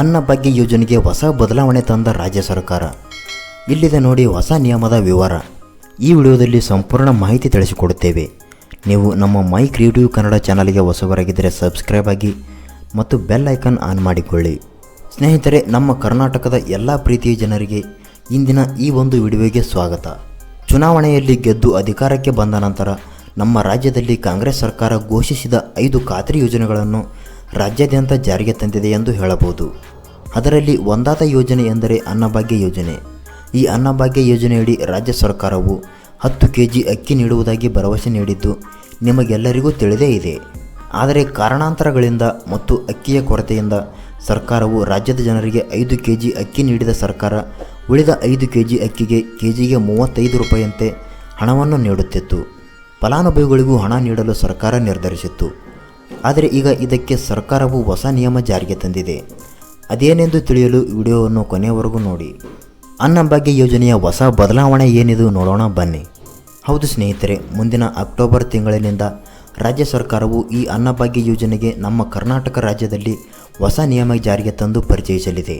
ಅನ್ನಭಾಗ್ಯ ಯೋಜನೆಗೆ ಹೊಸ ಬದಲಾವಣೆ ತಂದ ರಾಜ್ಯ ಸರ್ಕಾರ. ಇಲ್ಲಿದೆ ನೋಡಿ ಹೊಸ ನಿಯಮದ ವಿವರ. ಈ ವಿಡಿಯೋದಲ್ಲಿ ಸಂಪೂರ್ಣ ಮಾಹಿತಿ ತಿಳಿಸಿಕೊಡುತ್ತೇವೆ. ನೀವು ನಮ್ಮ ಮೈ ಕ್ರಿಯೇಟಿವ್ ಕನ್ನಡ ಚಾನಲ್ಗೆ ಹೊಸವರಾಗಿದ್ದರೆ ಸಬ್ಸ್ಕ್ರೈಬ್ ಆಗಿ ಮತ್ತು ಬೆಲ್ ಐಕಾನ್ ಆನ್ ಮಾಡಿಕೊಳ್ಳಿ. ಸ್ನೇಹಿತರೆ, ನಮ್ಮ ಕರ್ನಾಟಕದ ಎಲ್ಲ ಪ್ರೀತಿಯ ಜನರಿಗೆ ಇಂದಿನ ಈ ಒಂದು ವಿಡಿಯೋಗೆ ಸ್ವಾಗತ. ಚುನಾವಣೆಯಲ್ಲಿ ಗೆದ್ದು ಅಧಿಕಾರಕ್ಕೆ ಬಂದ ನಂತರ ನಮ್ಮ ರಾಜ್ಯದಲ್ಲಿ ಕಾಂಗ್ರೆಸ್ ಸರ್ಕಾರ ಘೋಷಿಸಿದ ಐದು ಖಾತ್ರಿ ಯೋಜನೆಗಳನ್ನು ರಾಜ್ಯಾದ್ಯಂತ ಜಾರಿಗೆ ತಂದಿದೆ ಎಂದು ಹೇಳಬಹುದು. ಅದರಲ್ಲಿ ಒಂದಾದ ಯೋಜನೆ ಎಂದರೆ ಅನ್ನಭಾಗ್ಯ ಯೋಜನೆ. ಈ ಅನ್ನಭಾಗ್ಯ ಯೋಜನೆಯಡಿ ರಾಜ್ಯ ಸರ್ಕಾರವು ಹತ್ತು ಕೆ ಜಿ ಅಕ್ಕಿ ನೀಡುವುದಾಗಿ ಭರವಸೆ ನೀಡಿದ್ದು ನಿಮಗೆಲ್ಲರಿಗೂ ತಿಳಿದೇ ಇದೆ. ಆದರೆ ಕಾರಣಾಂತರಗಳಿಂದ ಮತ್ತು ಅಕ್ಕಿಯ ಕೊರತೆಯಿಂದ ಸರ್ಕಾರವು ರಾಜ್ಯದ ಜನರಿಗೆ ಐದು ಕೆ ಜಿ ಅಕ್ಕಿ ನೀಡಿದ ಸರ್ಕಾರ ಉಳಿದ ಐದು ಕೆ ಜಿ ಅಕ್ಕಿಗೆ ಕೆ ಜಿಗೆ ಮೂವತ್ತೈದು ರೂಪಾಯಿಯಂತೆ ಹಣವನ್ನು ನೀಡುತ್ತಿತ್ತು. ಫಲಾನುಭವಿಗಳಿಗೂ ಹಣ ನೀಡಲು ಸರ್ಕಾರ ನಿರ್ಧರಿಸಿತ್ತು. ಆದರೆ ಈಗ ಇದಕ್ಕೆ ಸರ್ಕಾರವು ಹೊಸ ನಿಯಮ ಜಾರಿಗೆ ತಂದಿದೆ. ಅದೇನೆಂದು ತಿಳಿಯಲು ವಿಡಿಯೋವನ್ನು ಕೊನೆಯವರೆಗೂ ನೋಡಿ. ಅನ್ನಭಾಗ್ಯ ಯೋಜನೆಯ ಹೊಸ ಬದಲಾವಣೆ ಏನಿದು ನೋಡೋಣ ಬನ್ನಿ. ಹೌದು ಸ್ನೇಹಿತರೆ, ಮುಂದಿನ ಅಕ್ಟೋಬರ್ ತಿಂಗಳಿನಿಂದ ರಾಜ್ಯ ಸರ್ಕಾರವು ಈ ಅನ್ನಭಾಗ್ಯ ಯೋಜನೆಗೆ ನಮ್ಮ ಕರ್ನಾಟಕ ರಾಜ್ಯದಲ್ಲಿ ಹೊಸ ನಿಯಮ ಜಾರಿಗೆ ತಂದು ಪರಿಚಯಿಸಲಿದೆ.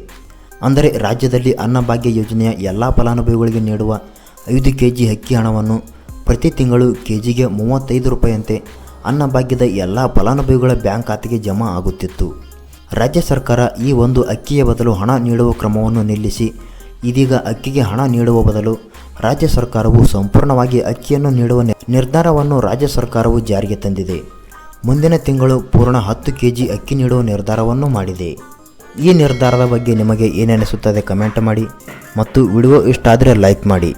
ಅಂದರೆ ರಾಜ್ಯದಲ್ಲಿ ಅನ್ನಭಾಗ್ಯ ಯೋಜನೆಯ ಎಲ್ಲ ಫಲಾನುಭವಿಗಳಿಗೆ ನೀಡುವ ಐದು ಕೆ ಜಿ ಅಕ್ಕಿ ಹಣವನ್ನು ಪ್ರತಿ ತಿಂಗಳು ಕೆ ಜಿಗೆ ಮೂವತ್ತೈದು ರೂಪಾಯಿಯಂತೆ ಅನ್ನಭಾಗ್ಯದ ಎಲ್ಲ ಫಲಾನುಭವಿಗಳ ಬ್ಯಾಂಕ್ ಖಾತೆಗೆ ಜಮಾ ಆಗುತ್ತಿತ್ತು. ರಾಜ್ಯ ಸರ್ಕಾರ ಈ ಒಂದು ಅಕ್ಕಿಯ ಬದಲು ಹಣ ನೀಡುವ ಕ್ರಮವನ್ನು ನಿಲ್ಲಿಸಿ, ಇದೀಗ ಅಕ್ಕಿಗೆ ಹಣ ನೀಡುವ ಬದಲು ರಾಜ್ಯ ಸರ್ಕಾರವು ಸಂಪೂರ್ಣವಾಗಿ ಅಕ್ಕಿಯನ್ನು ನೀಡುವ ನಿರ್ಧಾರವನ್ನು ರಾಜ್ಯ ಸರ್ಕಾರವು ಜಾರಿಗೆ ತಂದಿದೆ. ಮುಂದಿನ ತಿಂಗಳು ಪೂರ್ಣ ಹತ್ತು ಕೆ ಜಿ ಅಕ್ಕಿ ನೀಡುವ ನಿರ್ಧಾರವನ್ನು ಮಾಡಿದೆ. ಈ ನಿರ್ಧಾರದ ಬಗ್ಗೆ ನಿಮಗೆ ಏನೆನಿಸುತ್ತದೆ ಕಮೆಂಟ್ ಮಾಡಿ ಮತ್ತು ವಿಡಿಯೋ ಇಷ್ಟ ಆದರೆ ಲೈಕ್ ಮಾಡಿ.